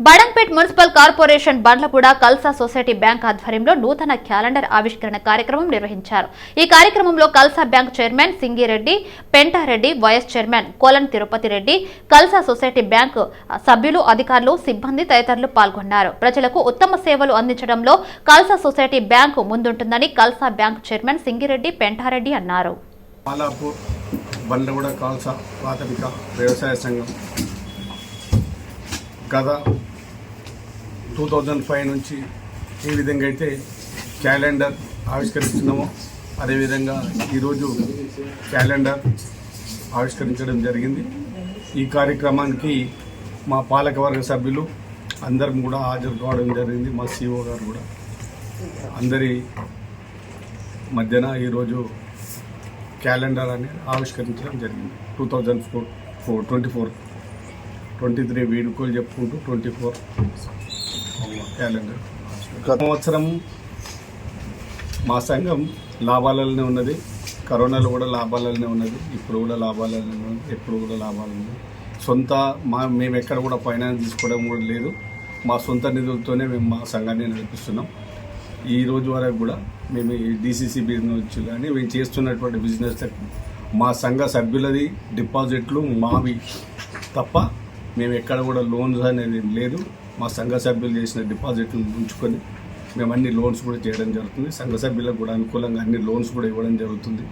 Badangpet municipal corporation Bandlaguda Kalsa society bank ఆధ్వర్యంలో నూతన calendar ఆవిష్కరణ కార్యక్రమం నిర్వహించారు. ఈ కార్యక్రమంలో Kalsa bank chairman Singireddy Pentareddy vice chairman Kolan Tirupati Reddy Kalsa society bank సభ్యులు అధికారులు సిబ్బంది తదితరులు పాల్గొన్నారు. ప్రజలకు ఉత్తమ సేవలు అందించడంలో కల్సా సొసైటీ బ్యాంకు ముందుంటుందని కల్సా బ్యాంక్ చైర్మన్ సింగిరెడ్డి పెంటారెడ్డి అన్నారు. కాల్సా ప్రాథమిక వ్యవసాయ సంఘం గత టూ థౌజండ్ ఫైవ్ నుంచి ఏ విధంగా అయితే క్యాలెండర్ ఆవిష్కరిస్తున్నామో అదేవిధంగా ఈరోజు క్యాలెండర్ ఆవిష్కరించడం జరిగింది. ఈ కార్యక్రమానికి మా పాలకవర్గ సభ్యులు అందరం కూడా హాజరు కావడం జరిగింది. మా సిఓ గారు కూడా. అందరి మధ్యన ఈరోజు క్యాలెండర్ అనేది ఆవిష్కరించడం జరిగింది. Two thousand four four twenty four twenty three వీడుకోలు చెప్పుకుంటూ ట్వంటీ ఫోర్ క్యాలెండర్. గత సంవత్సరం మా సంఘం లాభాలలోనే ఉన్నది. కరోనాలో కూడా లాభాలలోనే ఉన్నది. ఇప్పుడు కూడా లాభాలలోనే ఉన్నది. ఎప్పుడు కూడా లాభాలు ఉన్నాయి సొంత మా మేము ఎక్కడ కూడా ఫైనాన్స్ తీసుకోవడం కూడా లేదు. మా సొంత నిధులతోనే మేము మా సంఘాన్ని నడిపిస్తున్నాం. ఈ రోజు వరకు కూడా మేము ఈ డీసీసీ బిజినెస్ కానీ మేము చేస్తున్నటువంటి బిజినెస్లకు మా సంఘ సభ్యులది డిపాజిట్లు మావి తప్ప మేము ఎక్కడ కూడా లోన్స్ అనేది లేదు. మా సంఘ సభ్యులు చేసిన డిపాజిట్లను ఉంచుకొని మేము అన్ని లోన్స్ కూడా చేయడం జరుగుతుంది. సంఘ సభ్యులకు కూడా అనుకూలంగా అన్ని లోన్స్ కూడా ఇవ్వడం జరుగుతుంది.